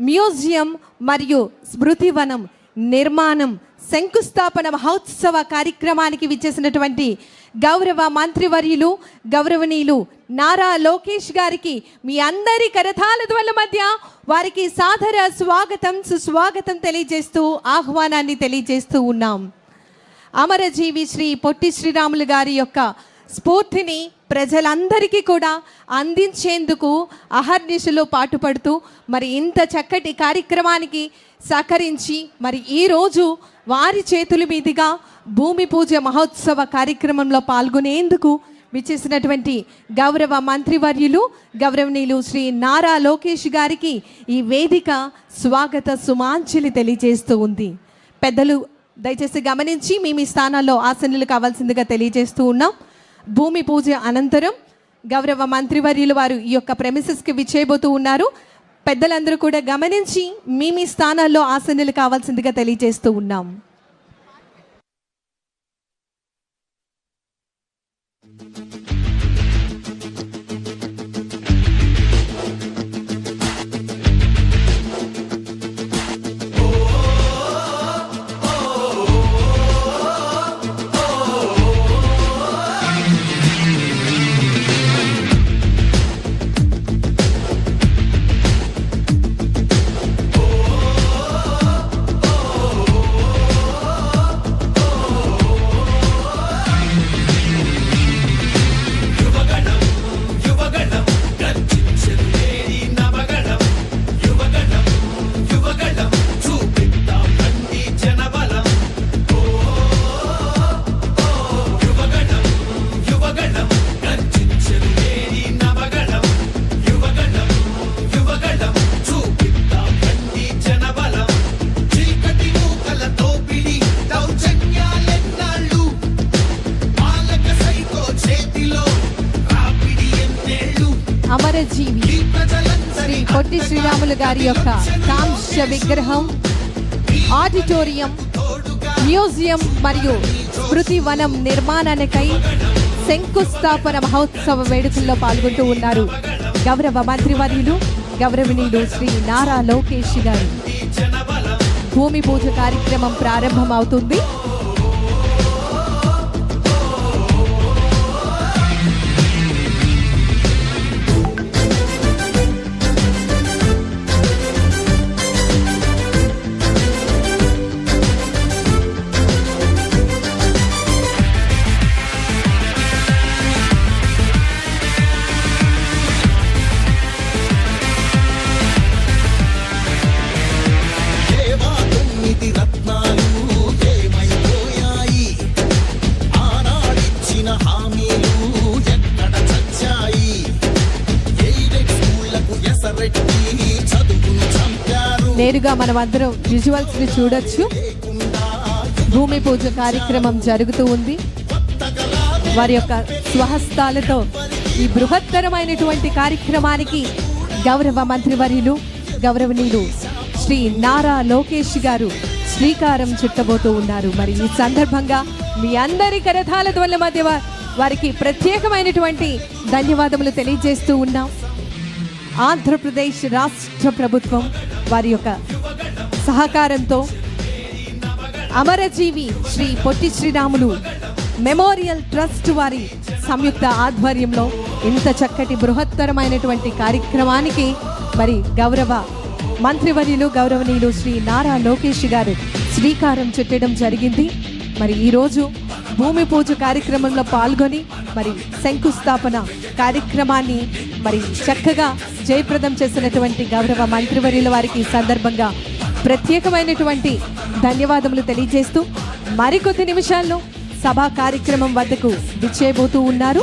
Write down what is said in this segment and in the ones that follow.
Museum మరియు స్మృతివనం నిర్మాణం శంకుస్థాపన మహోత్సవ కార్యక్రమానికి విచ్చేసినటువంటి గౌరవ మంత్రివర్యులు గౌరవనీయులు నారా లోకేష్ గారికి మీ అందరి కరతాల ధ్వల మధ్య వారికి సాదర స్వాగతం సుస్వాగతం తెలియజేస్తూ ఆహ్వానాన్ని తెలియజేస్తూ ఉన్నాం. అమరజీవి శ్రీ పొట్టి శ్రీరాములు గారి యొక్క స్ఫూర్తిని ప్రజలందరికీ కూడా అందించేందుకు అహర్నిశలో పాటుపడుతూ మరి ఇంత చక్కటి కార్యక్రమానికి సహకరించి మరి ఈరోజు వారి చేతుల మీదుగా భూమి పూజ మహోత్సవ కార్యక్రమంలో పాల్గొనేందుకు విచ్చేసినటువంటి గౌరవ మంత్రివర్యులు గౌరవనీయులు శ్రీ నారా లోకేష్ గారికి ఈ వేదిక స్వాగత సుమాంజలి తెలియజేస్తూ ఉంది. పెద్దలు దయచేసి గమనించి మీ మీ స్థానాల్లో ఆసనులు కావాల్సిందిగా తెలియజేస్తూ ఉన్నాం. భూమి పూజ అనంతరం గౌరవ మంత్రివర్యులు వారు ఈ యొక్క ప్రెమిసెస్కి విచ్చేయబోతూ ఉన్నారు. పెద్దలందరూ కూడా గమనించి మీ మీ స్థానాల్లో ఆసనలు కావాల్సిందిగా తెలియజేస్తూ ఉన్నాం. కాంస్య విగ్రహం ఆడిటోరియం మ్యూజియం మరియు స్మృతి వనం నిర్మాణానికై శంకుస్థాపన మహోత్సవ వేడుకల్లో పాల్గొంటూ ఉన్నారు గౌరవ మంత్రివర్యులు గౌరవనీయుడు శ్రీ నారా లోకేష్ గారు. భూమి పూజ కార్యక్రమం ప్రారంభమవుతుంది. ఇచ్చిన హామీలు ఎక్కడ చచ్చాయి? ఎయిడెడ్ స్కూళ్ళకు ఎసరెట్టి చదువును చంపారు. నేరుగా మనం అందరం విజువల్స్ని చూడొచ్చు. భూమి పూజ కార్యక్రమం జరుగుతూ ఉంది. వారి యొక్క స్వహస్తాలతో ఈ బృహత్తరమైనటువంటి కార్యక్రమానికి గౌరవ మంత్రివర్యులు గౌరవనీయులు శ్రీ నారా లోకేష్ గారు శ్రీకారం చుట్టబోతూ ఉన్నారు. మరి ఈ సందర్భంగా మీ అందరి కరథాల ధ్వనుల మధ్య వారికి ప్రత్యేకమైనటువంటి ధన్యవాదములు తెలియజేస్తూ ఉన్నాం. ఆంధ్రప్రదేశ్ రాష్ట్ర ప్రభుత్వం వారి యొక్క సహకారంతో అమరజీవి శ్రీ పొట్టి శ్రీరాములు మెమోరియల్ ట్రస్ట్ వారి సంయుక్త ఆధ్వర్యంలో ఇంత చక్కటి బృహత్తరమైనటువంటి కార్యక్రమానికి మరి గౌరవ మంత్రివర్యులు గౌరవనీయులు శ్రీ నారా లోకేష్ గారు శ్రీకారం చుట్టడం జరిగింది. మరి ఈరోజు భూమి పూజ కార్యక్రమంలో పాల్గొని మరి శంకుస్థాపన కార్యక్రమాన్ని మరి చక్కగా జయప్రదం చేసినటువంటి గౌరవ మంత్రివర్యుల వారికి ఈ సందర్భంగా ప్రత్యేకమైనటువంటి ధన్యవాదములు తెలియజేస్తూ మరికొద్ది నిమిషాల్లో సభా కార్యక్రమం వద్దకు విచ్చేయబోతూ ఉన్నారు.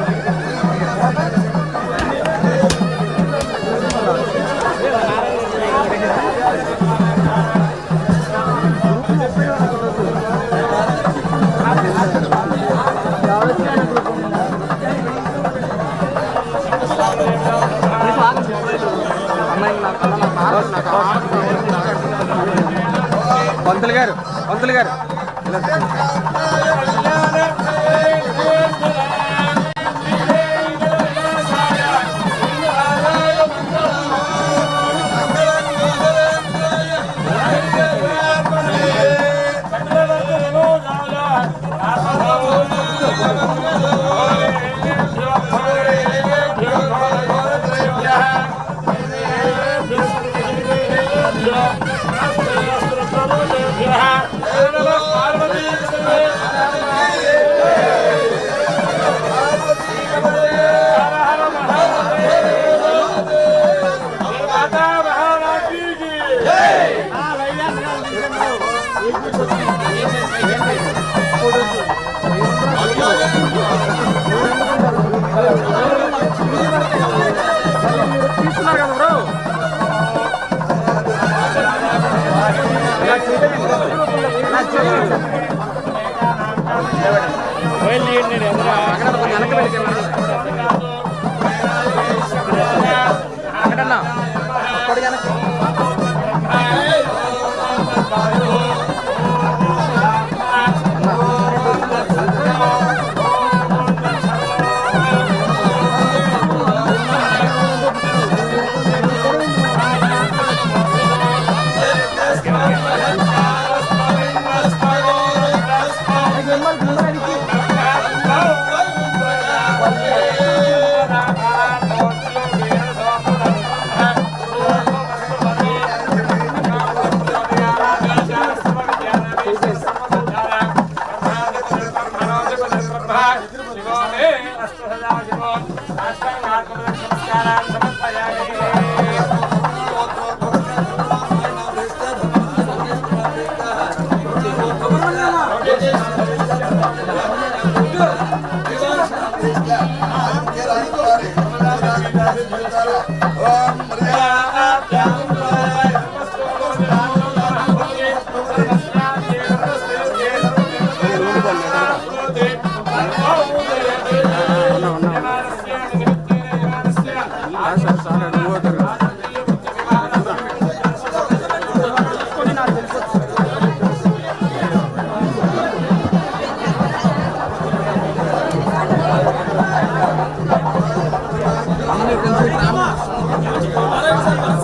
పంతులు గారు పంతులు గారు. అక్కడ కొంచెం వెనక్కి వెళ్ళి నమస్కారాలు.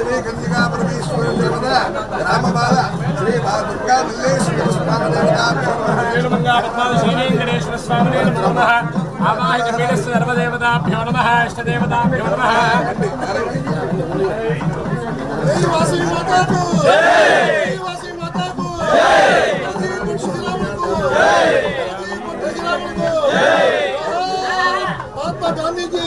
ಶ್ರೀ ಗಂಗಿಗಾ ಪರಮೇಶ್ವರ ದೇವರ ರಾಮಬಾಲ ಶ್ರೀ ದುರ್ಗಾ ಮಲ್ಲೇಶ್ವರ ಸ್ವಾಮಿ ದೇವತಾಭ್ಯೇಶ್ವರ ಸ್ವಾಮಿ ನಮಃ ಆವಾಹಿತ ಪೀಠ ಸರ್ವದೇವತಾಭ್ಯೋ ನಮಃ ಇಷ್ಟದೇವತಾಭ್ಯೋ ನಮಃ ವಾಸಿ ಮಾತಾ ವಾಸಿ ಮಾತಾ ಮಹಾತ್ಮ ಗಾಂಧೀಜಿ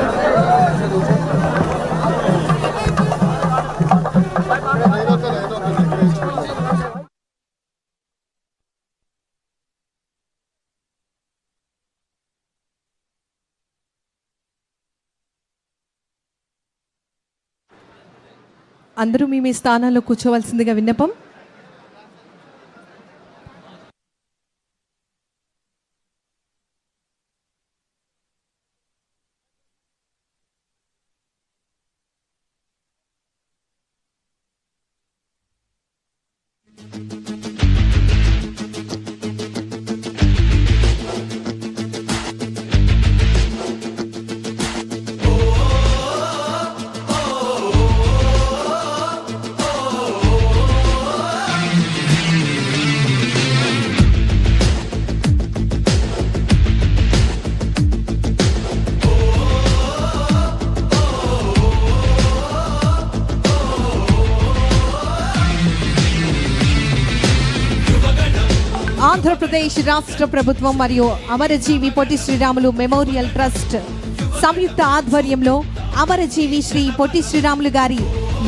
అందరూ మీ మీ స్థానాల్లో కూర్చోవలసిందిగా విన్నపం. ఆంధ్రప్రదేశ్ రాష్ట్ర ప్రభుత్వం మరియు అమరజీవి పొట్టి శ్రీరాములు మెమోరియల్ ట్రస్ట్ సంయుక్త ఆధ్వర్యంలో అమరజీవి శ్రీ పొట్టి శ్రీరాములు గారి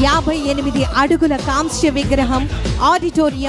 యాభై ఎనిమిది అడుగుల కాంస్య విగ్రహం ఆడిటోరియం